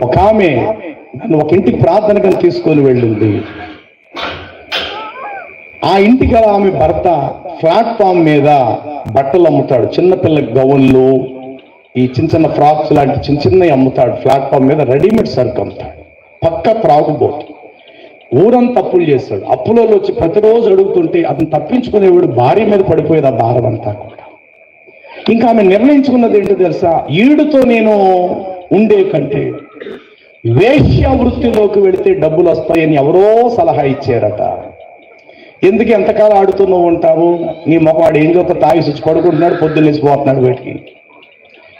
ఒక ఆమె నన్ను ఒక ఇంటికి ప్రార్థనగా తీసుకొని వెళ్ళింది. ఆ ఇంటికి ఆమె భర్త ప్లాట్ఫామ్ మీద బట్టలు అమ్ముతాడు. చిన్నపిల్ల గౌన్లు ఈ చిన్న చిన్న ఫ్రాక్స్ లాంటి చిన్న చిన్నవి అమ్ముతాడు. ప్లాట్ఫామ్ మీద రెడీమేడ్ సరుకు అమ్ముతాడు. పక్క త్రాగుబోతు ఊరంతా అప్పులు చేస్తాడు. అప్పులలో వచ్చి ప్రతిరోజు అడుగుతుంటే అతను తప్పించుకునేవాడు భార్య మీద పడిపోయేది ఆ భారం అంతా కూడా. ఇంకా ఆమె నిర్ణయించుకున్నది ఏంటో తెలుసా? ఈడుతో నేను ఉండే కంటే వేశ్య వృత్తిలోకి వెళితే డబ్బులు వస్తాయని ఎవరో సలహా ఇచ్చారట. ఎందుకు ఎంతకాలం ఆడుతూ ఉంటావు? నీ మొగవాడు ఏం చోత తాగి పడుకుంటున్నాడు పొద్దున్న లేచిపోతున్నాడు వీటికి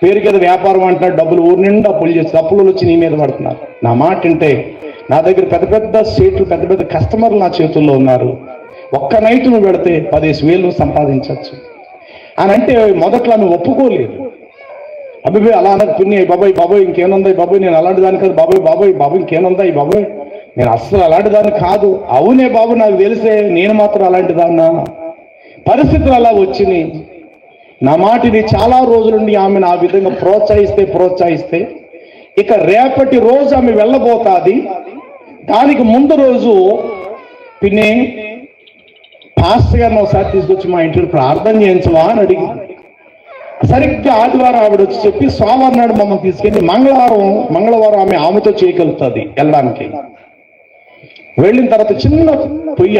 పేరు కింద వ్యాపారం అంటున్నాడు డబ్బులు ఊరి నిండా అప్పులు చేసి అప్పులు వచ్చి నీ మీద పడుతున్నారు. నా మాట అంటే నా దగ్గర పెద్ద పెద్ద సీట్లు పెద్ద పెద్ద కస్టమర్లు నా చేతుల్లో ఉన్నారు. ఒక్క నైట్ నువ్వు పెడితే పదిహేను వేలు సంపాదించవచ్చు. అని అంటే మొదట్లో నువ్వు ఒప్పుకోలేదు. అబ్బాయి అలా అనకు పిన్ని బాబాయ్ బాబాయ్ ఇంకేముందా బాబాయ్ నేను అలాంటి దాని కాదు బాబాయ్ బాబాయ్ బాబాయ్ ఇంకేముందా ఈ బాబాయ్. నేను అస్సలు అలాంటి దాన్ని కాదు. అవునే బాబు నాకు తెలిసే నేను మాత్రం అలాంటి దాన్నా. పరిస్థితులు అలా వచ్చినాయి. నా మాటిని చాలా రోజుల నుండి ఆమెను ఆ విధంగా ప్రోత్సహిస్తే ప్రోత్సహిస్తే ఇక రేపటి రోజు ఆమె వెళ్ళబోతాది. దానికి ముందు రోజు పిన్ని పాస్టర్ గారిని ఒకసారి తీసుకొచ్చి మా ఇంటికి ప్రార్థన చేయించవా అని అడిగి సరిగ్గా ఆదివారం ఆవిడ వచ్చి చెప్పి సోమవారం నాడు మమ్మల్ని తీసుకెళ్ళి మంగళవారం మంగళవారం ఆమె ఆమెతో చేయగలుగుతుంది వెళ్ళడానికి. వెళ్ళిన తర్వాత చిన్న పొయ్య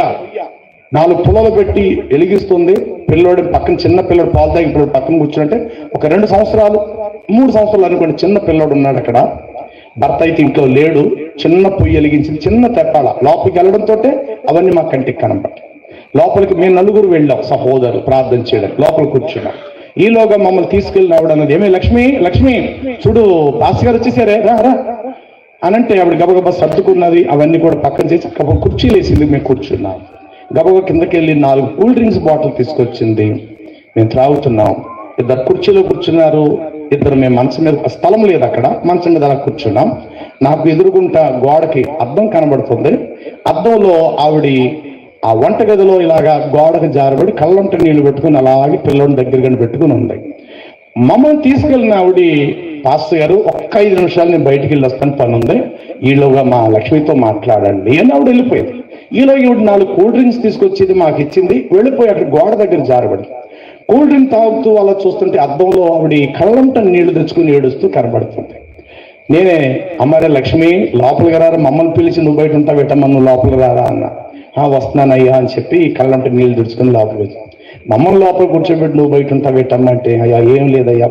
నాలుగు పుల్లలు పెట్టి వెలిగిస్తుంది. పిల్లోడి పక్కన చిన్న పిల్లడు పాలు తాగి పిల్లడు పక్కన కూర్చుంటే ఒక రెండు సంవత్సరాలు మూడు సంవత్సరాలు అనుకోండి చిన్న పిల్లోడు ఉన్నాడు అక్కడ. భర్త అయితే ఇంట్లో లేడు. చిన్న పొయ్యి వెలిగించింది చిన్న తెప్పాల. లోపలికి వెళ్ళడంతో అవన్నీ మా కంటికి కనబడి లోపలికి మేము నలుగురు వెళ్ళాం సహోదరు ప్రార్థన చేయడం లోపల కూర్చున్నాం. ఈలోగా మమ్మల్ని తీసుకెళ్ళిన ఆవిడ అన్నది. ఏమే లక్ష్మి? లక్ష్మి చూడు పాస్ గారు వచ్చేసారే. రా రా. అనంటే ఆవిడ గబగబా సర్దుకున్నది. అవన్నీ కూడా పక్కన చేసి గబ కుర్చీలు వేసింది. మేము కూర్చున్నాం. గబగబా కిందకి వెళ్ళి నాలుగు కూల్ డ్రింక్స్ బాటిల్ తీసుకొచ్చింది. మేము త్రాగుతున్నాం. ఇద్దరు కుర్చీలో కూర్చున్నారు. ఇద్దరు మేము మంచం మీద స్థలం లేదు అక్కడ. మంచం మీద అలా కూర్చున్నాం. నాకు ఎదురుగుంట గోడకి అద్దం కనబడుతుంది. అద్దంలో ఆవిడ ఆ వంటగదిలో ఇలాగా గోడకు జారబడి కళ్ళంట నీళ్ళు పెట్టుకుని అలాగే పిల్లోని దగ్గరగా పెట్టుకుని ఉంది. మమ్మల్ని తీసుకెళ్ళిన ఆవిడ పాస్టర్ గారు ఒక్క ఐదు నిమిషాలు నేను బయటికి వెళ్ళి వస్తాను పని ఉంది. ఈలోగా మా లక్ష్మితో మాట్లాడండి అని ఆవిడ వెళ్ళిపోయింది. ఈలో ఈవిడ నాలుగు కూల్ డ్రింక్స్ తీసుకొచ్చేది మాకు ఇచ్చింది. వెళ్ళిపోయి అక్కడ గోడ దగ్గర జారబడి కూల్ డ్రింక్ తాగుతూ అలా చూస్తుంటే అద్దంలో ఆవిడ కళ్ళంట నీళ్ళు తెచ్చుకుని ఏడుస్తూ కనబడుతుంది. నేనే అమ్మారే లక్ష్మి లోపలికి రారా మమ్మల్ని పిలిచి నువ్వు బయట ఉంటావు పెట్టమ్మా నువ్వు లోపలికి రారా అన్నా. వస్తున్నానయ్యా అని చెప్పి కళ్ళంటే నీళ్ళు తెచ్చుకుని లోపలికి మమ్మల్ని లోపల కూర్చోబెట్టి నువ్వు బయట ఉంటావు పెట్టమ్మా అయ్యా ఏం లేదయ్యా.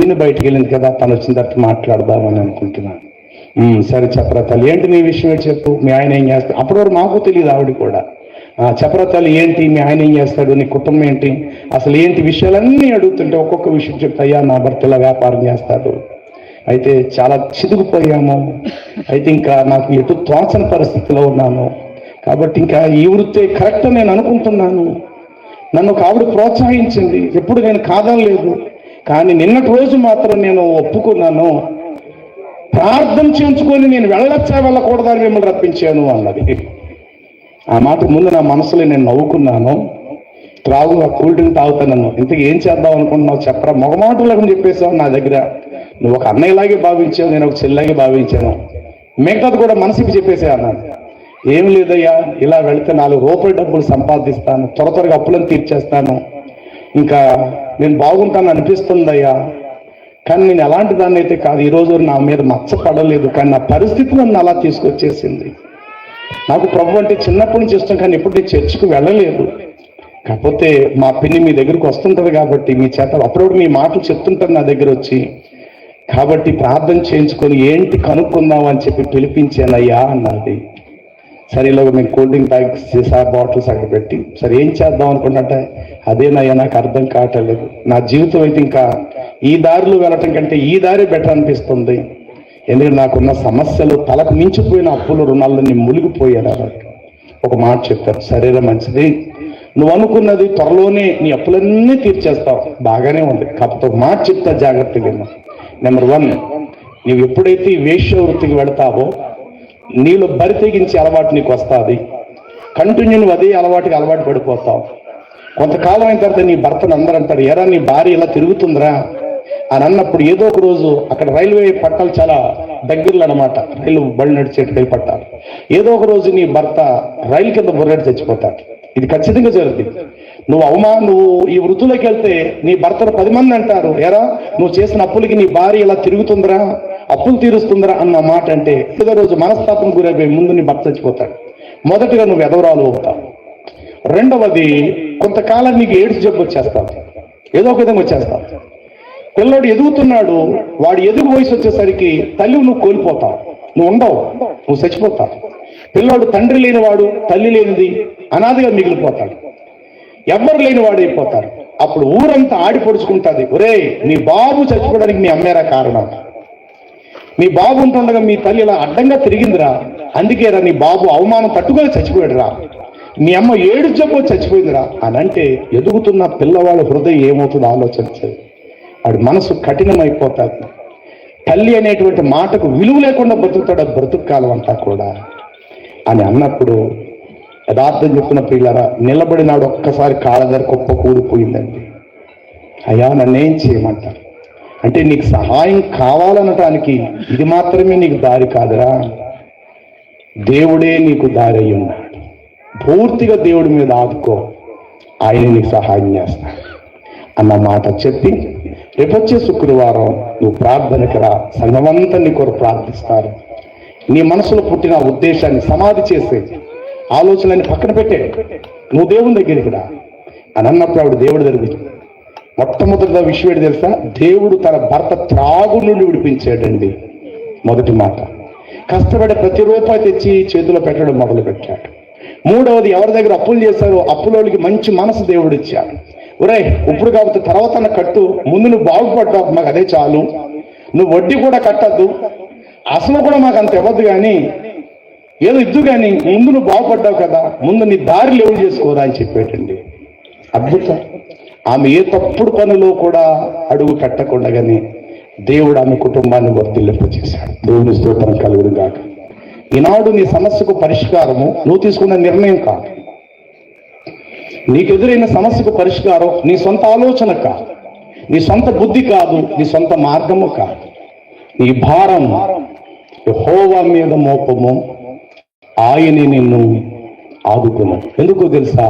పిన్ను బయటికి వెళ్ళింది కదా తను వచ్చిన తర్వాత మాట్లాడదామని అనుకుంటున్నాను. సరే చెప్పరా తల్లి ఏంటి నీ విషయం చెప్పు? మీ ఆయన ఏం చేస్తాడు? అప్పటి వరకు మాకు తెలియదు ఆవిడ కూడా. "ఆ, చెప్పరా తల్లి ఏంటి? మీ ఆయన ఏం చేస్తాడు? నీ కుటుంబం ఏంటి? అసలు ఏంటి విషయాలన్నీ అడుగుతుంటే ఒక్కొక్క విషయం చెప్తే అయ్యా నా భర్త ఇలా వ్యాపారం చేస్తాడు. అయితే చాలా చిదుగుపోయాము. అయితే ఇంకా నాకు ఎటు తోచని పరిస్థితిలో ఉన్నాను. కాబట్టి ఇంకా ఈ వృత్తే కరెక్ట్ నేను అనుకుంటున్నాను. నన్ను ఒక ఆవిడ ప్రోత్సహించింది. ఎప్పుడు నేను కాదనలేదు. కానీ నిన్నటి రోజు మాత్రం నేను ఒప్పుకున్నాను. ప్రార్థన చేయించుకొని నేను వెళ్ళొచ్చా వెళ్ళకూడదని మిమ్మల్ని రప్పించాను అన్నది. ఆ మాట ముందు నా మనసులో నేను నవ్వుకున్నాను. త్రాగు ఆ కూల్ డ్రింక్ తాగుతాను ఇంతకు ఏం చేద్దాం అనుకుంటున్నావు? చెప్పరా మొగమాటలకు చెప్పేసావు నా దగ్గర. నువ్వు ఒక అన్నయ్యలాగే భావించావు నేను ఒక చెల్లాగే భావించాను. మిగతాది కూడా మనసుకి చెప్పేసే అన్నాను. ఏం లేదయ్యా ఇలా వెళితే నాలుగు రూపాయలు డబ్బులు సంపాదిస్తాను త్వర త్వరగా అప్పులను తీర్చేస్తాను. ఇంకా నేను బాగుంటాను అనిపిస్తుందయ్యా కానీ నేను ఎలాంటి దాన్ని అయితే కాదు ఈరోజు నా మీద మచ్చ పడలేదు కానీ నా పరిస్థితి నన్ను అలా తీసుకొచ్చేసింది. నాకు ప్రభు అంటే చిన్నప్పటి నుంచి ఇష్టం కానీ ఎప్పుడు నేను చర్చికి వెళ్ళలేదు. కాకపోతే మా పిన్ని మీ దగ్గరకు వస్తుంటుంది కాబట్టి మీ చేత అప్పుడప్పుడు మీ మాటలు చెప్తుంటారు నా దగ్గర వచ్చి. కాబట్టి ప్రార్థన చేయించుకొని ఏంటి కనుక్కుందాం అని చెప్పి పిలిపించానయ్యా అన్నది. సరే ఇలాగ మేము కూల్ డ్రింక్ బ్యాగ్స్ సీసా బాటిల్స్ అక్కడ పెట్టి. సరే ఏం చేద్దాం అనుకుంటే అదేనయ్యా నాకు అర్థం కావట్లేదు నా జీవితం అయితే ఇంకా ఈ దారిలో వెళ్ళటం కంటే ఈ దారి బెటర్ అనిపిస్తుంది. ఎందుకంటే నాకున్న సమస్యలు తలకు మించిపోయిన అప్పులు నేను మునిగిపోయాను ఒక మాట చెప్పారు సరేరా మంచిది. నువ్వు అనుకున్నది త్వరలోనే నీ అప్పులన్నీ తీర్చేస్తావు. బాగానే ఉంది. కాకపోతే ఒక మాట చెప్తా జాగ్రత్తగా నెంబర్ వన్ నువ్వు ఎప్పుడైతే వేశ్య వృత్తికి వెళతావో నీళ్ళు బరి తెగించే అలవాటు నీకు వస్తుంది. కంటిన్యూ అదే అలవాటుకి అలవాటు పడిపోతావు. కొంతకాలం అయిన తర్వాత నీ భర్తను అందరూ అంటారు ఎరా నీ భార్య ఇలా తిరుగుతుందిరా అని అన్నప్పుడు ఏదో ఒక రోజు అక్కడ రైల్వే పట్టాలు చాలా దగ్గరలో అనమాట రైలు బళ్ళు నడిచే రైలు పట్టాలు. ఏదో ఒక రోజు నీ భర్త రైలు కింద బుర్రెడు చచ్చిపోతాడు. ఇది ఖచ్చితంగా జరుగుతుంది నువ్వు అవమా నువ్వు ఈ వృత్తిలోకి వెళ్తే నీ భర్తను పది మంది అంటారు. ఎరా నువ్వు చేసిన అప్పులకి నీ భార్య ఇలా తిరుగుతుందిరా అప్పులు తీరుస్తుందిరా అన్న మాట అంటే ఏదో రోజు మనస్తాపం గురైపోయి ముందు నీ భర్త చచ్చిపోతాడు. మొదటిగా నువ్వు ఎదవరాలు అవుతావు. రెండవది కొంతకాలం నీకు ఏడ్స్ జబ్బు వచ్చేస్తావు ఏదో ఒక విధంగా వచ్చేస్తావు పిల్లోడు ఎదుగుతున్నాడు వాడు ఎదుగు వయసు వచ్చేసరికి తల్లి నువ్వు కోల్పోతావు. నువ్వు ఉండవు నువ్వు చచ్చిపోతావు. పిల్లోడు తండ్రి లేనివాడు తల్లి లేనిది అనాదిగా మిగిలిపోతాడు. ఎవ్వరు లేనివాడు అయిపోతారు అప్పుడు ఊరంతా ఆడి పొడుచుకుంటుంది ఒరే నీ బాబు చచ్చిపోవడానికి మీ అమ్మేరా కారణం. నీ బాబు ఉంటుండగా మీ తల్లి ఇలా అడ్డంగా తిరిగిందిరా. అందుకేరా నీ బాబు అవమానం తట్టుకొని చచ్చిపోయాడురా. మీ అమ్మ ఏడు జబ్బు చచ్చిపోయిందిరా అని అంటే ఎదుగుతున్న పిల్లవాళ్ళ హృదయం ఏమవుతుందో ఆలోచించదు వాడి మనసు కఠినమైపోతుంది. తల్లి అనేటువంటి మాటకు విలువ లేకుండా బ్రతుకుతాడు ఆ బ్రతుకు కాలం అంతా కూడా. అని అన్నప్పుడు యథార్థం చెప్పిన పిల్లరా నిలబడినాడు ఒక్కసారి కాళ్ళ దగ్గర కుప్ప కూలిపోయిందండి అయ్యా నన్నేం చేయమంటారు? అంటే నీకు సహాయం కావాలనటానికి ఇది మాత్రమే నీకు దారి కాదురా. దేవుడే నీకు దారి అయి ఉన్నాడు పూర్తిగా దేవుడి మీద ఆదుకో. ఆయన నీకు సహాయం చేస్తాడు. అన్న మాట చెప్పి రేపొచ్చే శుక్రవారం నువ్వు ప్రార్థనకి రా. సంఘమంతా నీ కొరకు ప్రార్థిస్తారు. నీ మనసులో పుట్టిన ఉద్దేశాన్ని సమాధి చేసే ఆలోచనని పక్కన పెట్టే నువ్వు దేవుని దగ్గరికి రా. అని అన్నప్పుడు ఆవిడ దేవుడి దగ్గరికి మొట్టమొదటిగా విషయం ఏంటి తెలుసా? దేవుడు తన భర్త త్రాగు నుండి విడిపించాడండి. మొదటి మాట. కష్టపడి ప్రతి రూపాయి తెచ్చి చేతిలో పెట్టడం మొదలు పెట్టాడు మూడవది ఎవరి దగ్గర అప్పులు చేశారో అప్పులోకి మంచి మనసు దేవుడు ఇచ్చాడు ఒరేయ్ ఇప్పుడు కాబట్టి తర్వాత కట్టు ముందు నువ్వు బాగుపడ్డావు మాకు అదే చాలు. నువ్వు వడ్డీ కూడా కట్టద్దు. అసలు కూడా మాకు అంత ఇవ్వద్దు కానీ ఏదో ఇద్దు కానీ ముందు నువ్వు బాగుపడ్డావు కదా ముందు నీ దారి లేవు చేసుకోరా అని చెప్పేటండి. అద్భుతం. ఆమె ఏ తప్పుడు పనిలో కూడా అడుగు పెట్టకుండగానే దేవుడు ఆమె కుటుంబాన్ని వర్తిల్లింపజేశాడు దేవుని స్తోత్రం కలుగుడు కాక ఈనాడు నీ సమస్యకు పరిష్కారము నువ్వు తీసుకున్న నిర్ణయం కాదు. నీకు ఎదురైన సమస్యకు పరిష్కారం నీ సొంత ఆలోచన కాదు. నీ సొంత బుద్ధి కాదు నీ సొంత మార్గము కాదు. నీ భారం హోవా మీద మోపము. ఆయనే నిన్ను ఆదుకున్నాడు ఎందుకో తెలుసా?